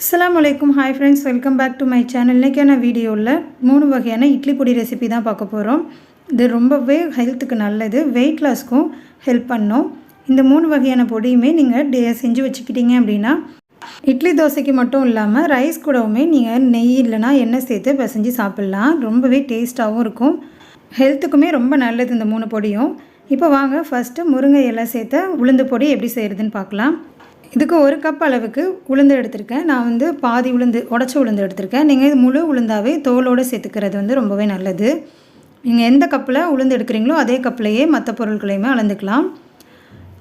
அஸ்லாம் வலைக்கும் hi friends welcome back to my channel இன்றைக்கான வீடியோவில் மூணு வகையான இட்லி பொடி ரெசிபி தான் பார்க்க போகிறோம் இது ரொம்பவே ஹெல்த்துக்கு நல்லது. வெயிட் லாஸ்க்கும் ஹெல்ப் பண்ணும். இந்த மூணு வகையான பொடியுமே நீங்கள் டே செஞ்சு வச்சுக்கிட்டீங்க அப்படின்னா இட்லி தோசைக்கு மட்டும் இல்லாமல் ரைஸ் கூடவுமே நீங்கள் நெய் இல்லைனா எண்ணெய் சேர்த்து பிசைஞ்சு சாப்பிட்லாம். ரொம்பவே டேஸ்ட்டாகவும் இருக்கும். ஹெல்த்துக்குமே ரொம்ப நல்லது இந்த மூணு பொடியும். இப்போ வாங்க ஃபஸ்ட்டு முருங்கை இலை சேர்த்த உளுந்து பொடி எப்படி செய்கிறதுன்னு பார்க்கலாம். இதுக்கு ஒரு கப் அளவுக்கு உளுந்து எடுத்திருக்கேன். நான் வந்து பாதி உளுந்து உடச்சி உளுந்து எடுத்திருக்கேன். நீங்கள் இது முழு உளுந்தாவே தோலோடு சேர்த்துக்கிறது வந்து ரொம்பவே நல்லது. நீங்கள் எந்த கப்பில் உளுந்து எடுக்கிறீங்களோ அதே கப்லையே மற்ற பொருட்களையுமே அளந்துக்கலாம்.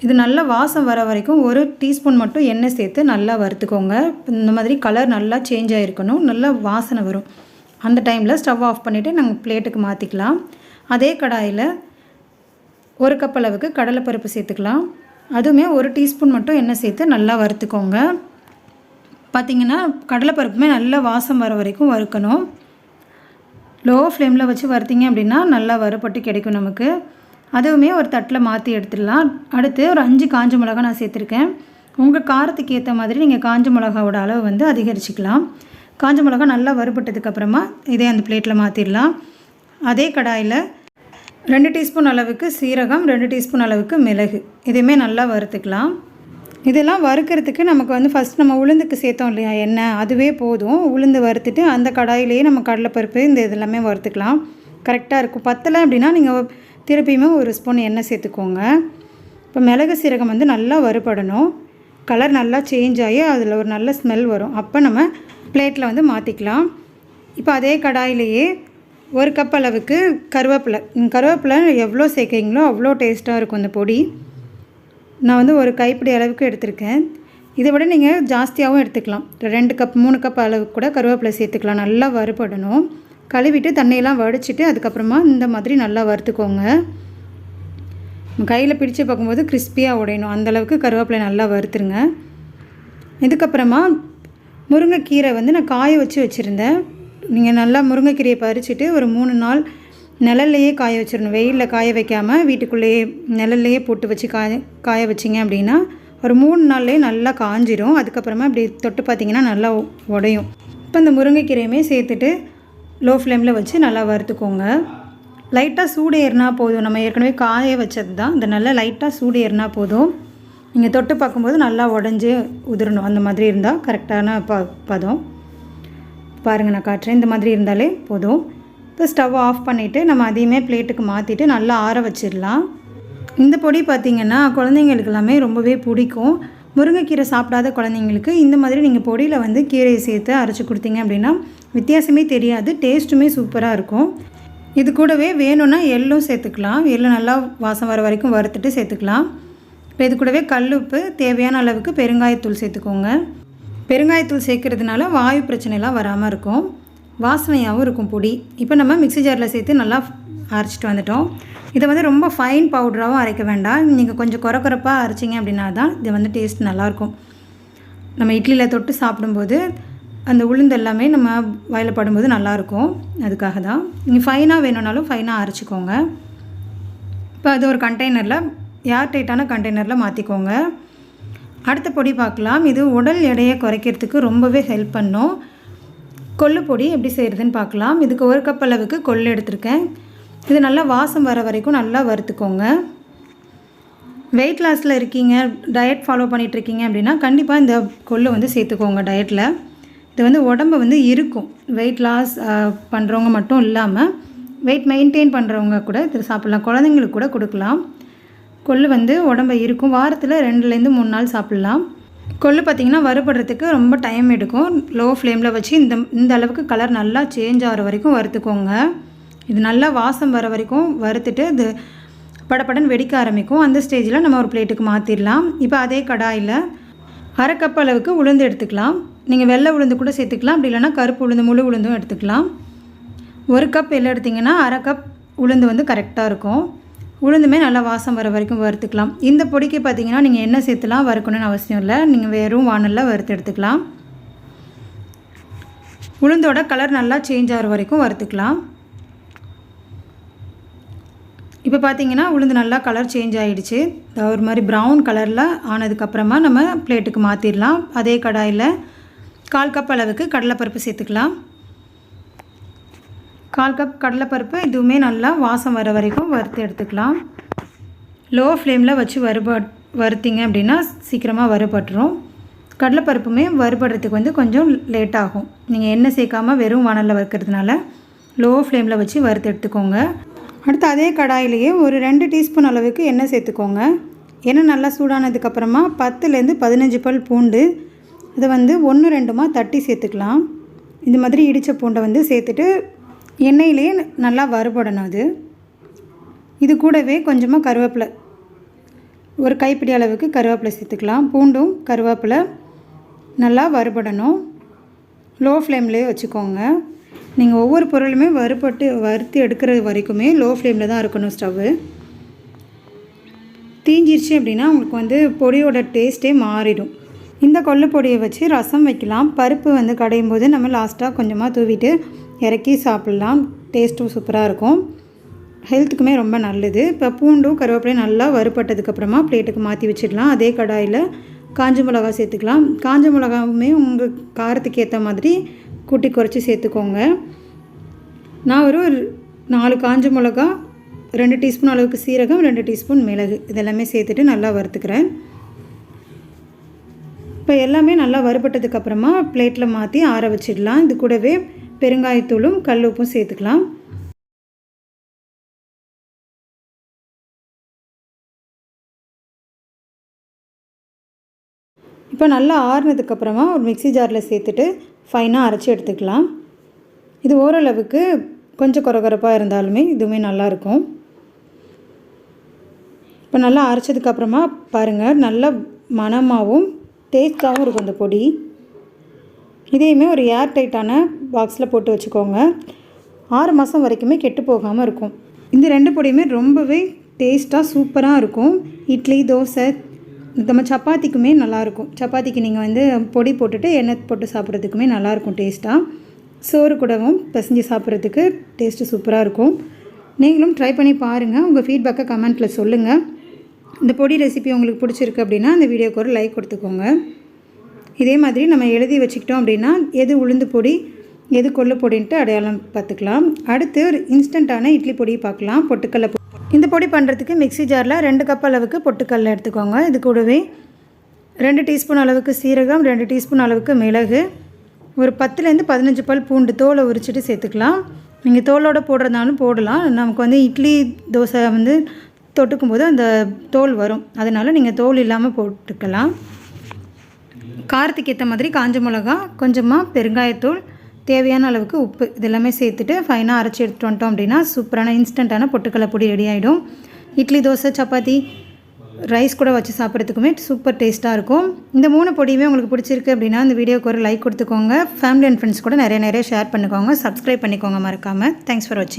இது நல்லா வாசம் வர வரைக்கும் ஒரு டீஸ்பூன் மட்டும் எண்ணெய் சேர்த்து நல்லா வறுத்துக்கோங்க. இந்த மாதிரி கலர் நல்லா சேஞ்ச் ஆகிருக்கணும் நல்லா வாசனை வரும். அந்த டைமில் ஸ்டவ் ஆஃப் பண்ணிவிட்டு நாங்கள் பிளேட்டுக்கு மாற்றிக்கலாம் அதே கடாயில் ஒரு கப் அளவுக்கு கடலைப்பருப்பு சேர்த்துக்கலாம். அதுவுமே ஒரு டீஸ்பூன் மட்டும் எண்ணெய் சேர்த்து நல்லா வறுத்துக்கோங்க. பார்த்திங்கன்னா கடலைப்பருப்புமே நல்லா வாசம் வர வரைக்கும் வறுக்கணும். லோ ஃப்ளேமில் வச்சு வறுத்தீங்க அப்படின்னா நல்லா வறுபட்டு கிடைக்கும் நமக்கு. அதுவுமே ஒரு தட்டில் மாற்றி எடுத்துடலாம். அடுத்து ஒரு அஞ்சு காஞ்ச மிளகா நான் சேர்த்துருக்கேன். உங்கள் காரத்துக்கு ஏற்ற மாதிரி நீங்கள் காஞ்ச மிளகாவோட அளவு வந்து அதிகரிச்சுக்கலாம். காஞ்ச மிளகா நல்லா வறுபட்டதுக்கப்புறமா இதே அந்த பிளேட்டில் மாற்றிடலாம் அதே கடாயில் ரெண்டு டீஸ்பூன் அளவுக்கு சீரகம் ரெண்டு டீஸ்பூன் அளவுக்கு மிளகு. இதையுமே நல்லா வறுத்துக்கலாம். இதெல்லாம் வறுக்கிறதுக்கு நமக்கு வந்து ஃபஸ்ட் நம்ம உளுந்துக்கு சேர்த்தோம் இல்லையா எண்ணெய் அதுவே போதும். உளுந்து வறுத்துட்டு அந்த கடாயிலேயே நம்ம கடலைப்பருப்பு இந்த இதெல்லாமே வறுத்துக்கலாம். கரெக்டாக இருக்கும். பத்தலை அப்படின்னா நீங்கள் திருப்பியுமே ஒரு ஸ்பூன் எண்ணெய் சேர்த்துக்கோங்க. இப்போ மிளகு சீரகம் வந்து நல்லா வறுபடணும். கலர் நல்லா சேஞ்ச் ஆகி அதில் ஒரு நல்ல ஸ்மெல் வரும். அப்போ நம்ம பிளேட்டில் வந்து மாற்றிக்கலாம் இப்போ அதே கடாயிலேயே ஒரு கப் அளவுக்கு கருவேப்பிலை. கருவேப்பிலை எவ்வளோ சேர்க்குறீங்களோ அவ்வளோ டேஸ்ட்டாக இருக்கும் இந்த பொடி. நான் வந்து ஒரு கைப்பிடி அளவுக்கு எடுத்திருக்கேன். இதை விட நீங்கள் ஜாஸ்தியாகவும் எடுத்துக்கலாம். ரெண்டு கப் மூணு கப் அளவுக்கு கூட கருவேப்பிலை சேர்த்துக்கலாம். நல்லா வறுபடணும். கழுவிட்டு தண்ணியெல்லாம் வடிச்சிட்டு அதுக்கப்புறமா இந்த மாதிரி நல்லா வறுத்துக்கோங்க. கையில் பிடிச்சு பார்க்கும்போது கிறிஸ்பியாக உடையணும். அந்தளவுக்கு கருவேப்பிலை நல்லா வறுத்துருங்க. இதுக்கப்புறமா முருங்கைக்கீரை வந்து நான் காய வச்சு வச்சுருந்தேன். நீங்கள் நல்லா முருங்கைக்கீரையை பறிச்சுட்டு ஒரு மூணு நாள் நிழல்லையே காய வச்சிடணும் வெயிலில் காய வைக்காமல் வீட்டுக்குள்ளேயே நிழல்லையே போட்டு வச்சு காய காய வச்சிங்க அப்படின்னா ஒரு மூணு நாள்லேயே நல்லா காஞ்சிரும். அதுக்கப்புறமா இப்படி தொட்டு பார்த்தீங்கன்னா நல்லா உடையும். இப்போ இந்த முருங்கைக்கீரையுமே சேர்த்துட்டு லோ ஃப்ளேமில் வச்சு நல்லா வறுத்துக்கோங்க. லைட்டாக சூடு ஏறினா போதும். நம்ம ஏற்கனவே காய வச்சது தான் இந்த நல்லா லைட்டாக சூடு ஏறினா போதும். நீங்கள் தொட்டு பார்க்கும்போது நல்லா உடஞ்சி உதிரணும். அந்த மாதிரி இருந்தால் கரெக்டான ப பதம். பாருங்கள் நான் காட்டுறேன். இந்த மாதிரி இருந்தாலே போதும். இப்போ ஸ்டவ் ஆஃப் பண்ணிவிட்டு நம்ம அதையுமே பிளேட்டுக்கு மாற்றிட்டு நல்லா ஆற வச்சிடலாம். இந்த பொடி பார்த்திங்கன்னா குழந்தைங்களுக்கு எல்லாமே ரொம்பவே பிடிக்கும். முருங்கைக்கீரை சாப்பிடாத குழந்தைங்களுக்கு இந்த மாதிரி நீங்கள் பொடியில் வந்து கீரையை சேர்த்து அரைச்சி கொடுத்தீங்க அப்படின்னா வித்தியாசமே தெரியாது டேஸ்ட்டுமே சூப்பராக இருக்கும். இது கூடவே வேணும்னா எள்ளும் சேர்த்துக்கலாம். எள்ளு நல்லா வாசம் வர வரைக்கும் வறுத்துட்டு சேர்த்துக்கலாம். இப்போ இது கூடவே கல்லுப்பு தேவையான அளவுக்கு பெருங்காயத்தூள் சேர்த்துக்கோங்க. பெருங்காயத்தூள் சேர்க்கறதுனால வாயு பிரச்சனைலாம் வராமல் இருக்கும். வாசனையாகவும் இருக்கும் பொடி. இப்போ நம்ம மிக்ஸி ஜாரில் சேர்த்து நல்லா அரைச்சிட்டு வந்துட்டோம். இதை வந்து ரொம்ப ஃபைன் பவுடராகவும் அரைக்க வேண்டாம். நீங்கள் கொஞ்சம் குறை குறைப்பாக அரைச்சிங்க அப்படின்னா தான் இது வந்து டேஸ்ட் நல்லாயிருக்கும். நம்ம இட்லியில் தொட்டு சாப்பிடும்போது அந்த உளுந்து எல்லாமே நம்ம வாயில் படும்போது நல்லாயிருக்கும். அதுக்காக தான் நீங்கள் ஃபைனாக வேணும்னாலும் ஃபைனாக அரைச்சிக்கோங்க. இப்போ அது ஒரு கண்டெய்னரில் ஏர் டைட்டான கண்டெய்னரில் மாற்றிக்கோங்க அடுத்த பொடி பார்க்கலாம். இது உடல் எடையை குறைக்கிறதுக்கு ரொம்பவே ஹெல்ப் பண்ணும். கொள்ளு பொடி எப்படி செய்கிறதுன்னு பார்க்கலாம். இதுக்கு ஒரு கப் அளவுக்கு கொள்ளு எடுத்திருக்கேன். இது நல்லா வாசம் வர வரைக்கும் நல்லா வறுத்துக்கோங்க. வெயிட் லாஸில் இருக்கீங்க டயட் ஃபாலோ பண்ணிகிட்ருக்கீங்க அப்படின்னா கண்டிப்பாக இந்த கொள்ளு வந்து சேர்த்துக்கோங்க டயட்டில் இது வந்து உடம்பு வந்து இருக்கும். வெயிட் லாஸ் பண்ணுறவங்க மட்டும் இல்லாமல் வெயிட் மெயின்டைன் பண்ணுறவங்க கூட இது சாப்பிட்லாம். குழந்தைங்களுக்கு கூட கொடுக்கலாம். கொள்ளு வந்து உடம்பை இருக்கும் வாரத்தில் ரெண்டுலேருந்து மூணு நாள் சாப்பிட்லாம். கொள்ளு பார்த்திங்கன்னா வறுபடுறதுக்கு ரொம்ப டைம் எடுக்கும். லோ ஃப்ளேமில் வச்சு இந்த இந்த அளவுக்கு கலர் நல்லா சேஞ்ச் ஆகிற வரைக்கும் வறுத்துக்கோங்க. இது நல்லா வாசம் வர வரைக்கும் வறுத்துட்டு இது படப்படன்னு வெடிக்க ஆரம்பிக்கும். அந்த ஸ்டேஜில் நம்ம ஒரு பிளேட்டுக்கு மாற்றிடலாம் இப்போ அதே கடாயில் அரை கப் அளவுக்கு உளுந்து எடுத்துக்கலாம். நீங்கள் வெள்ளை உளுந்து கூட சேர்த்துக்கலாம். அப்படி இல்லைனா கருப்பு உளுந்து முழு உளுந்தும் எடுத்துக்கலாம். ஒரு கப் எல்லாம் எடுத்திங்கன்னா அரை கப் உளுந்து வந்து கரெக்டாக இருக்கும். உளுந்துமே நல்லா வாசம் வர வரைக்கும் வறுத்துக்கலாம். இந்த பொடிக்கு பார்த்தீங்கன்னா நீங்கள் எண்ணெய் சேர்த்துலாம் வறுக்கணும்னு அவசியம் இல்லை. நீங்கள் வெறும் வானலில் வறுத்து எடுத்துக்கலாம். உளுந்தோட கலர் நல்லா சேஞ்ச் ஆகிற வரைக்கும் வறுத்துக்கலாம். இப்போ பார்த்தீங்கன்னா உளுந்து நல்லா கலர் சேஞ்ச் ஆகிடுச்சு ஒரு மாதிரி ப்ரௌன் கலரில் ஆனதுக்கப்புறமா நம்ம பிளேட்டுக்கு மாற்றிடலாம் அதே கடாயில் கால் கப் அளவுக்கு கடலைப்பருப்பு சேர்த்துக்கலாம். கால் கப் கடலைப்பருப்பு இதுவுமே நல்லா வாசம் வர வரைக்கும் வறுத்து எடுத்துக்கலாம். லோ ஃப்ளேமில் வச்சு வறுபட் வறுத்திங்க அப்படின்னா சீக்கிரமாக வறுபட்டுரும். கடலைப்பருப்புமே வறுபடுறதுக்கு வந்து கொஞ்சம் லேட் ஆகும். நீங்கள் எண்ணெய் சேர்க்காமல் வெறும் வானலில் வறுக்கிறதுனால லோ ஃப்ளேமில் வச்சு வறுத்து எடுத்துக்கோங்க. அடுத்து அதே கடாயிலேயே ஒரு ரெண்டு டீஸ்பூன் அளவுக்கு எண்ணெய் சேர்த்துக்கோங்க. எண்ணெய் நல்லா சூடானதுக்கப்புறமா பத்துலேருந்து பதினஞ்சு பல் பூண்டு அதை வந்து ஒன்று ரெண்டுமா தட்டி சேர்த்துக்கலாம். இந்த மாதிரி இடித்த பூண்டை வந்து சேர்த்துட்டு எண்ணெயிலேயே நல்லா வறுபடணும் அது. இது கூடவே கொஞ்சமாக கருவேப்பிலை. ஒரு கைப்பிடி அளவுக்கு கருவேப்பிலை சேர்த்துக்கலாம். பூண்டும் கருவேப்பிலை நல்லா வறுபடணும். லோ ஃப்ளேம்லேயே வச்சுக்கோங்க. நீங்கள் ஒவ்வொரு பொருளுமே வறுபட்டு வறுத்து எடுக்கிறது வரைக்குமே லோ ஃப்ளேமில் தான் இருக்கணும் ஸ்டவ்வு தீஞ்சிருச்சு அப்படின்னா உங்களுக்கு வந்து பொடியோட டேஸ்ட்டே மாறிடும். இந்த கொள்ளு பொடியை வச்சு ரசம் வைக்கலாம். பருப்பு வந்து கடையும் போது நம்ம லாஸ்ட்டாக கொஞ்சமாக தூவிட்டு இறக்கி சாப்பிட்லாம். டேஸ்ட்டும் சூப்பராக இருக்கும். ஹெல்த்துக்குமே ரொம்ப நல்லது. இப்போ பூண்டும் கருவேப்பிலையும் நல்லா வறுபட்டதுக்கப்புறமா பிளேட்டுக்கு மாற்றி வச்சிடலாம். அதே கடாயில் காஞ்ச மிளகா சேர்த்துக்கலாம். காஞ்ச மிளகாவுமே உங்கள் காரத்துக்கு ஏற்ற மாதிரி கூட்டி குறைச்சி சேர்த்துக்கோங்க. நான் ஒரு நாலு காஞ்ச மிளகா ரெண்டு டீஸ்பூன் அளவுக்கு சீரகம் ரெண்டு டீஸ்பூன் மிளகு. இதெல்லாமே சேர்த்துட்டு நல்லா வறுத்துக்கிறேன். இப்போ எல்லாமே நல்லா வறுபட்டதுக்கப்புறமா பிளேட்டில் மாற்றி ஆற வச்சிடலாம். இது கூடவே பெருங்காயத்தூளும் கல் உப்பும் சேர்த்துக்கலாம். இப்போ நல்லா ஆறுனதுக்கப்புறமா ஒரு மிக்சி ஜாரில் சேர்த்துட்டு ஃபைனாக அரைச்சி எடுத்துக்கலாம். இது ஓரளவுக்கு கொஞ்சம் குறகுறப்பாக இருந்தாலுமே இதுவுமே நல்லாயிருக்கும் இப்போ நல்லா அரைச்சதுக்கப்புறமா பாருங்கள் நல்ல மணமாகவும் டேஸ்ட்டாகவும் இருக்கும் இந்த பொடி. இதையுமே ஒரு ஏர் டைட்டான பாக்ஸில் போட்டு வச்சுக்கோங்க. ஆறு மாதம் வரைக்குமே கெட்டு போகாமல் இருக்கும். இந்த ரெண்டு பொடியுமே ரொம்பவே டேஸ்ட்டாக சூப்பராக இருக்கும். இட்லி தோசை நம்ம சப்பாத்திக்குமே நல்லாயிருக்கும் சப்பாத்திக்கு நீங்கள் வந்து பொடி போட்டுட்டு எண்ணெய் போட்டு சாப்பிட்றதுக்குமே நல்லாயிருக்கும் டேஸ்ட்டாக சோறு கூடவும் பிசைஞ்சு சாப்பிட்றதுக்கு டேஸ்ட்டு சூப்பராக இருக்கும். நீங்களும் ட்ரை பண்ணி பாருங்கள் உங்கள் ஃபீட்பேக்கை கமெண்ட்டில் சொல்லுங்கள் இந்த பொடி ரெசிபி உங்களுக்கு பிடிச்சிருக்கு அப்படின்னா அந்த வீடியோக்கு ஒரு லைக் கொடுத்துக்கோங்க. இதே மாதிரி நம்ம எழுதி வச்சுக்கிட்டோம் அப்படின்னா எது உளுந்து பொடி எது கொள்ளு பொடின்ட்டு அடையாளம் பார்த்துக்கலாம். அடுத்து ஒரு இன்ஸ்டண்ட்டான இட்லி பொடி பார்க்கலாம். பொட்டுக்கடலை இந்த பொடி பண்ணுறதுக்கு மிக்ஸி ஜாரில் ரெண்டு கப் அளவுக்கு பொட்டுக்கடலை எடுத்துக்கோங்க. இது கூடவே ரெண்டு டீஸ்பூன் அளவுக்கு சீரகம் ரெண்டு டீஸ்பூன் அளவுக்கு மிளகு ஒரு பத்துலேருந்து பதினஞ்சு பல் பூண்டு தோலை உரிச்சிட்டு சேர்த்துக்கலாம். நீங்கள் தோலோட போடுறதாலும் போடலாம். நமக்கு வந்து இட்லி தோசை வந்து தொட்டுக்கும் போது அந்த தோல் வரும். அதனால் நீங்கள் தோல் இல்லாமல் போட்டுக்கலாம். காரத்துக்கு ஏற்ற மாதிரி காஞ்ச மிளகா கொஞ்சமாக பெருங்காயத்தூள் தேவையான அளவுக்கு உப்பு இதெல்லாமே சேர்த்துட்டு ஃபைனாக அரைச்சி எடுத்துட்டு வந்துட்டோம் அப்படின்னா சூப்பரான இன்ஸ்டண்ட்டான பொட்டுக்கடலை பொடி ரெடி ஆகிடும் இட்லி தோசை சப்பாத்தி ரைஸ் கூட வச்சு சாப்பிட்றதுக்குமே சூப்பர் டேஸ்ட்டாக இருக்கும். இந்த மூணு பொடியுமே உங்களுக்கு பிடிச்சிருக்கு அப்படின்னா இந்த வீடியோக்கு ஒரு லைக் கொடுத்துக்கோங்க. ஃபேமிலி அண்ட் ஃப்ரெண்ட்ஸ் கூட நிறைய நிறைய ஷேர் பண்ணிக்கோங்க. சப்ஸ்கிரைப் பண்ணிக்கோங்க மறக்காமல் தேங்க்ஸ் ஃபார் வாட்சிங்